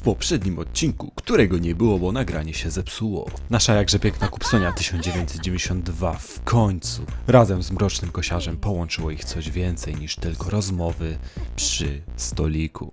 w poprzednim odcinku, którego nie było, bo nagranie się zepsuło. Nasza jakże piękna Kupsonia 1992 w końcu razem z Mrocznym Kosiarzem połączyło ich coś więcej niż tylko rozmowy przy stoliku.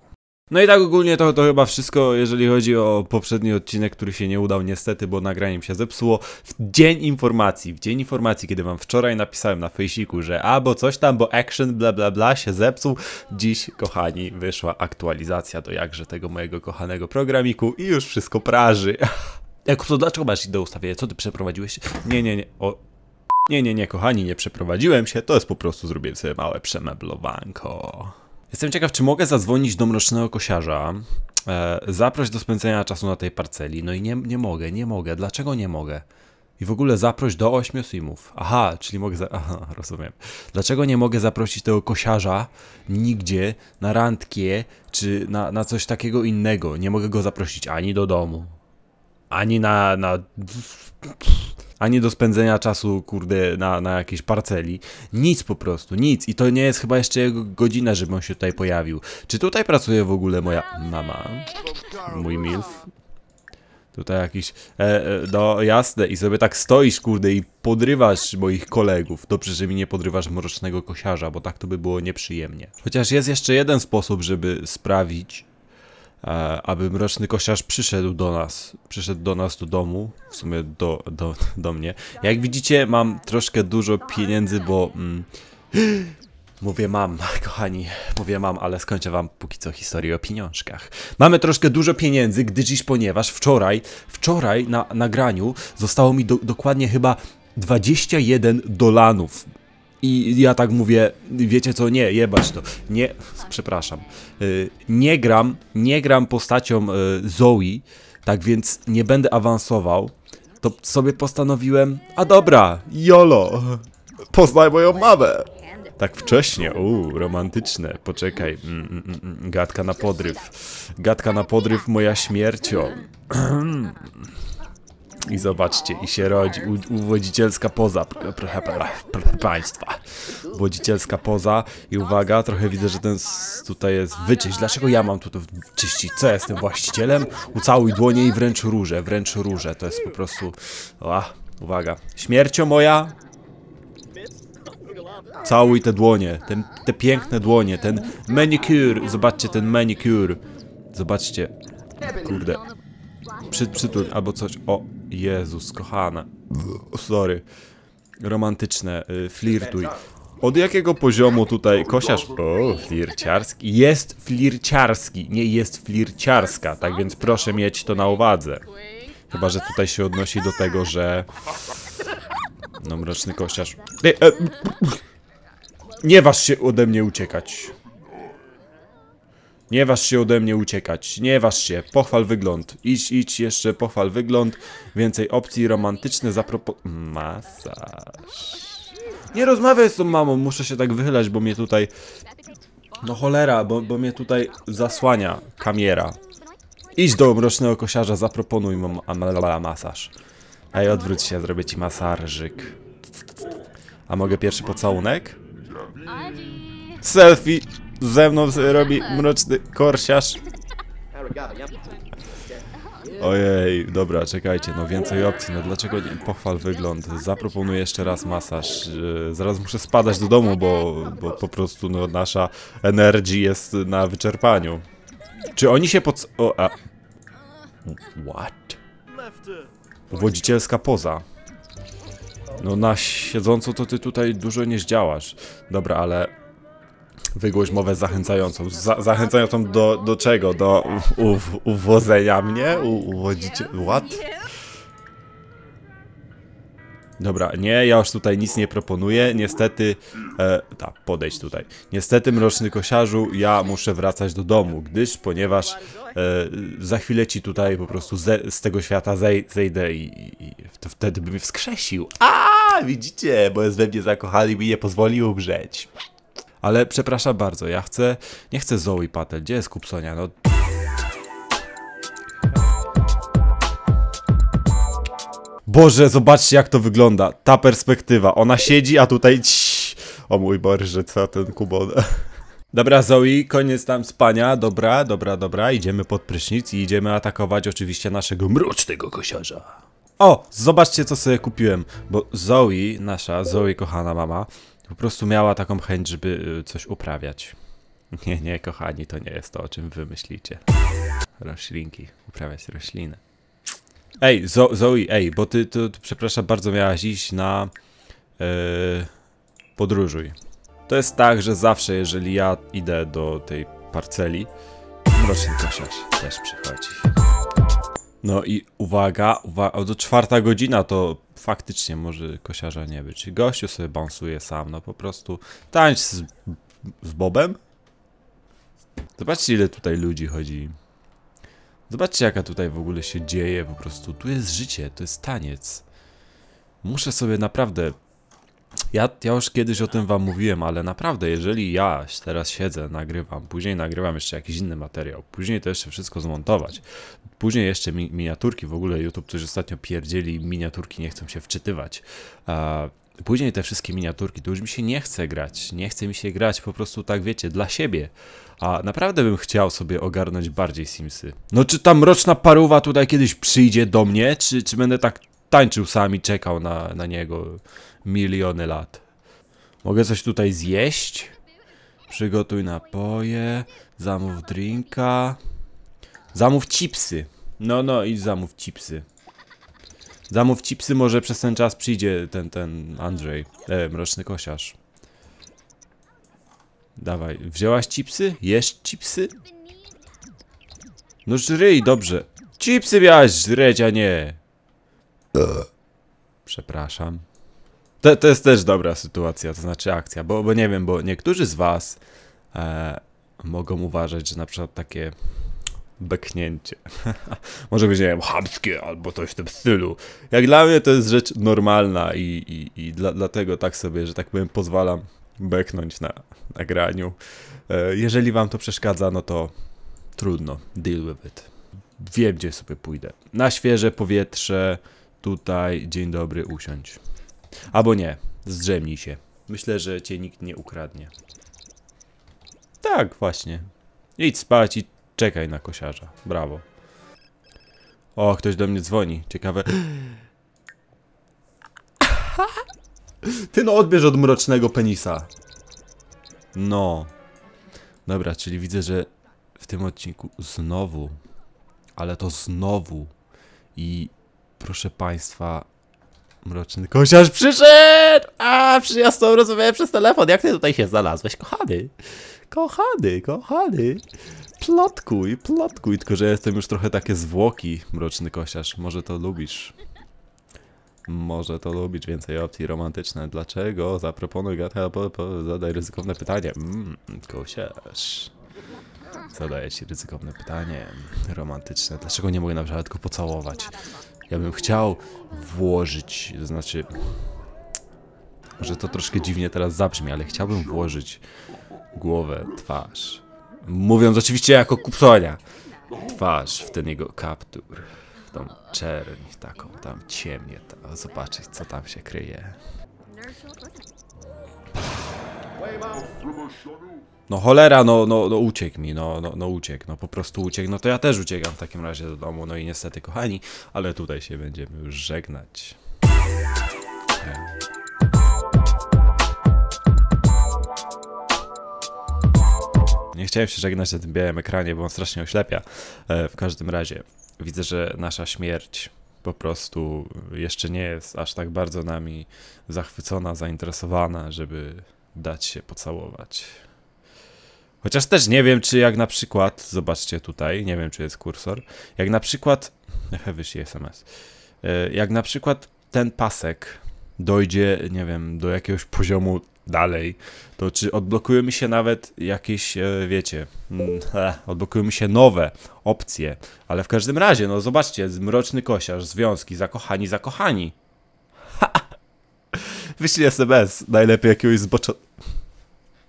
No i tak ogólnie to, to chyba wszystko, jeżeli chodzi o poprzedni odcinek, który się nie udał niestety, bo nagraniem się zepsuło. W dzień informacji, w dzień informacji, kiedy wam wczoraj napisałem na fejsiku, że albo coś tam, bo action bla bla bla się zepsuł, dziś, kochani, wyszła aktualizacja do jakże tego mojego kochanego programiku i już wszystko praży. Jak to dlaczego masz do ustawienia? Co ty przeprowadziłeś? Nie, nie, nie. O, nie, nie, nie, kochani, nie przeprowadziłem się, to jest po prostu zrobiłem sobie małe przemeblowanko. Jestem ciekaw, czy mogę zadzwonić do mrocznego kosiarza, e, zaproś do spędzenia czasu na tej parceli. No i nie, nie mogę, nie mogę. Dlaczego nie mogę? I w ogóle zaproś do ośmiu simów. Aha, czyli mogę. Za... Aha, rozumiem. Dlaczego nie mogę zaprosić tego kosiarza nigdzie na randkie czy na, na coś takiego innego? Nie mogę go zaprosić ani do domu, ani na. na ani do spędzenia czasu, kurde, na, na jakiejś parceli. Nic po prostu, nic. I to nie jest chyba jeszcze jego godzina, żeby on się tutaj pojawił. Czy tutaj pracuje w ogóle moja mama? Mój milf? Tutaj jakiś, e, e, no jasne, i sobie tak stoisz, kurde, i podrywasz moich kolegów. Dobrze, że mi nie podrywasz mrocznego kosiarza, bo tak to by było nieprzyjemnie. Chociaż jest jeszcze jeden sposób, żeby sprawić, aby mroczny kosiarz przyszedł do nas, przyszedł do nas do domu, w sumie do, do, do mnie. Jak widzicie, mam troszkę dużo pieniędzy, bo... Mm, Mówię mam, kochani, mówię mam, ale skończę wam póki co historię o pieniążkach. Mamy troszkę dużo pieniędzy, gdyż iż ponieważ wczoraj, wczoraj na nagraniu zostało mi do, dokładnie chyba 21 dolanów. I ja tak mówię, wiecie co, nie, jebać to, nie, przepraszam, y, nie gram, nie gram postacią y, Zoe, tak więc nie będę awansował, to sobie postanowiłem, a dobra, jolo, poznaj moją mamę. Tak wcześnie, uuu, romantyczne, poczekaj, mm, mm, mm, gadka na podryw, gadka na podryw, moja śmiercio. I zobaczcie, i się rodzi uwodzicielska poza, proszę proszę- proszę państwa. Uwodzicielska poza i uwaga, trochę widzę, że ten tutaj jest wyczyść. Dlaczego ja mam tu to czyścić? Co jestem właścicielem? Ucałuj dłonie i wręcz róże, wręcz róże. To jest po prostu... O, uwaga. Śmiercio moja, Całuj te dłonie, ten, te piękne dłonie, ten manicure, zobaczcie ten manicure. Zobaczcie, kurde, przy, przytul albo coś, o Jezus, kochana, sorry, romantyczne, y, flirtuj. Od jakiego poziomu tutaj kosiarz? O, flirciarski. Jest flirciarski, nie jest flirciarska, tak więc proszę mieć to na uwadze. Chyba, że tutaj się odnosi do tego, że... No, mroczny kosiarz. Ej, e, nie waż się ode mnie uciekać. Nie waż się ode mnie uciekać. Nie waż się. Pochwal wygląd. Idź, idź jeszcze, pochwal wygląd. Więcej opcji romantyczne zapropo... Masaż. Nie rozmawiaj z tą mamą, muszę się tak wychylać, bo mnie tutaj... No cholera, bo, bo mnie tutaj zasłania kamiera. Idź do mrocznego kosiarza, zaproponuj mu ma- masaż. Ej, odwróć się, zrobię ci masażyk. A mogę pierwszy pocałunek? Selfie ze mną robi mroczny korsiarz. Ojej, dobra, czekajcie, no więcej opcji, no dlaczego nie? Pochwal wygląd, zaproponuję jeszcze raz masaż. Yy, zaraz muszę spadać do domu, bo, bo po prostu no nasza energy jest na wyczerpaniu. Czy oni się pod... O, a... What? Wodzicielska poza. No na siedząco to ty tutaj dużo nie zdziałasz. Dobra, ale wygłoś mowę zachęcającą. Za zachęcającą do, do czego? Do u- uwodzenia mnie? U uwodzicie... What? Dobra, nie, ja już tutaj nic nie proponuję. Niestety, e, ta, podejdź tutaj. Niestety, mroczny kosiarzu, ja muszę wracać do domu, gdyż, ponieważ e, za chwilę ci tutaj po prostu ze, z tego świata zej, zejdę i, i to wtedy by mnie wskrzesił. A, widzicie, bo jest we mnie zakochany i mi nie pozwolił umrzeć. Ale przepraszam bardzo, ja chcę, nie chcę Zoe Patel. Gdzie jest Kupsonia? No, Boże, zobaczcie jak to wygląda. Ta perspektywa. Ona siedzi, a tutaj... O mój Boże, co ten kubon. Dobra, Zoe, koniec tam spania. Dobra, dobra, dobra. Idziemy pod prysznic i idziemy atakować oczywiście naszego mrocznego kosiarza. O, zobaczcie co sobie kupiłem, bo Zoe, nasza Zoe kochana mama, po prostu miała taką chęć, żeby y, coś uprawiać. Nie, nie, kochani, to nie jest to, o czym wy myślicie. Roślinki, uprawiać rośliny. Ej, Zo Zoe, ej, bo ty, ty, przepraszam bardzo, miałaś iść na yy, podróżuj. To jest tak, że zawsze, jeżeli ja idę do tej parceli, mroczny kosiarz też przychodzi. No i uwaga, uwaga, do czwarta godzina to faktycznie może kosiarza nie być. Gościu sobie bounsuje sam, no po prostu tańcz z, z Bobem? Zobaczcie ile tutaj ludzi chodzi. Zobaczcie jaka tutaj w ogóle się dzieje, po prostu tu jest życie, to jest taniec. Muszę sobie naprawdę... Ja, ja już kiedyś o tym wam mówiłem, ale naprawdę, jeżeli ja teraz siedzę, nagrywam, później nagrywam jeszcze jakiś inny materiał, później to jeszcze wszystko zmontować, później jeszcze mi miniaturki, w ogóle YouTube coś ostatnio pierdzieli, miniaturki nie chcą się wczytywać, później te wszystkie miniaturki, to już mi się nie chce grać, nie chce mi się grać po prostu tak, wiecie, dla siebie, a naprawdę bym chciał sobie ogarnąć bardziej Simsy. No czy ta mroczna paruwa tutaj kiedyś przyjdzie do mnie, czy, czy będę tak tańczył sami, czekał na, na niego miliony lat. Mogę coś tutaj zjeść? Przygotuj napoje, zamów drinka, zamów chipsy. No, no i zamów chipsy. Zamów chipsy, może przez ten czas przyjdzie ten, ten Andrzej, e, mroczny kosiarz. Dawaj, wzięłaś chipsy? Jesz chipsy? No żryj, dobrze. Chipsy miałaś żreć, a nie. Przepraszam. To, to jest też dobra sytuacja, to znaczy akcja, bo, bo nie wiem, bo niektórzy z was e, mogą uważać, że na przykład takie beknięcie może być, nie wiem, chamskie albo coś w tym stylu. Jak dla mnie to jest rzecz normalna i, i, i dla, dlatego tak sobie, że tak powiem, pozwalam beknąć na nagraniu. E, jeżeli wam to przeszkadza, no to trudno, deal with it. Wiem, gdzie sobie pójdę. Na świeże powietrze, tutaj, dzień dobry, usiądź. Albo nie, zdrzemnij się. Myślę, że cię nikt nie ukradnie. Tak, właśnie. Idź spać i czekaj na kosiarza. Brawo. O, ktoś do mnie dzwoni. Ciekawe. Ty no odbierz od mrocznego penisa. No. Dobra, czyli widzę, że w tym odcinku znowu, ale to znowu i proszę państwa, mroczny kosiarz przyszedł! A, przyjazd to rozmawiałem przez telefon, jak ty tutaj się znalazłeś, kochany? Kochany, kochany. Plotkuj, plotkuj, tylko że jestem już trochę takie zwłoki, mroczny kosiarz, może to lubisz. Może to lubić więcej opcji romantyczne. Dlaczego? Zaproponuj gata, zadaj ryzykowne pytanie. Mmm, kosiarz. Zadaję ci ryzykowne pytanie. Romantyczne. Dlaczego nie mogę na przykład tylko pocałować? Ja bym chciał włożyć, to znaczy... Może to troszkę dziwnie teraz zabrzmi, ale chciałbym włożyć głowę, twarz. Mówiąc oczywiście jako kupsonia. Twarz w ten jego kaptur tą czerń taką tam ciemnie, ta, zobaczyć co tam się kryje. No cholera, no, no, no uciekł mi, no, no, no uciekł, no po prostu uciekł, no to ja też uciekam w takim razie do domu, no i niestety kochani, ale tutaj się będziemy już żegnać. Nie chciałem się żegnać na tym białym ekranie, bo on strasznie oślepia. E, w każdym razie, widzę, że nasza śmierć po prostu jeszcze nie jest aż tak bardzo nami zachwycona, zainteresowana, żeby dać się pocałować. Chociaż też nie wiem, czy jak na przykład, zobaczcie tutaj, nie wiem, czy jest kursor, jak na przykład, wyszli SMS, e, jak na przykład ten pasek dojdzie, nie wiem, do jakiegoś poziomu dalej, to czy odblokują mi się nawet jakieś, e, wiecie, mm, odblokują mi się nowe opcje, ale w każdym razie, no zobaczcie, mroczny kosiarz, związki, zakochani, zakochani. Ha! Wyślij SMS, najlepiej jakiegoś zboczo...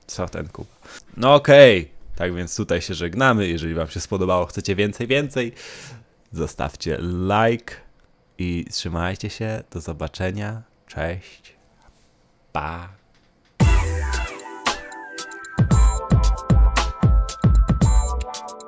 Co ten kup? No okej, okay. tak więc tutaj się żegnamy, jeżeli wam się spodobało, chcecie więcej, więcej, zostawcie like i trzymajcie się, do zobaczenia, cześć, pa.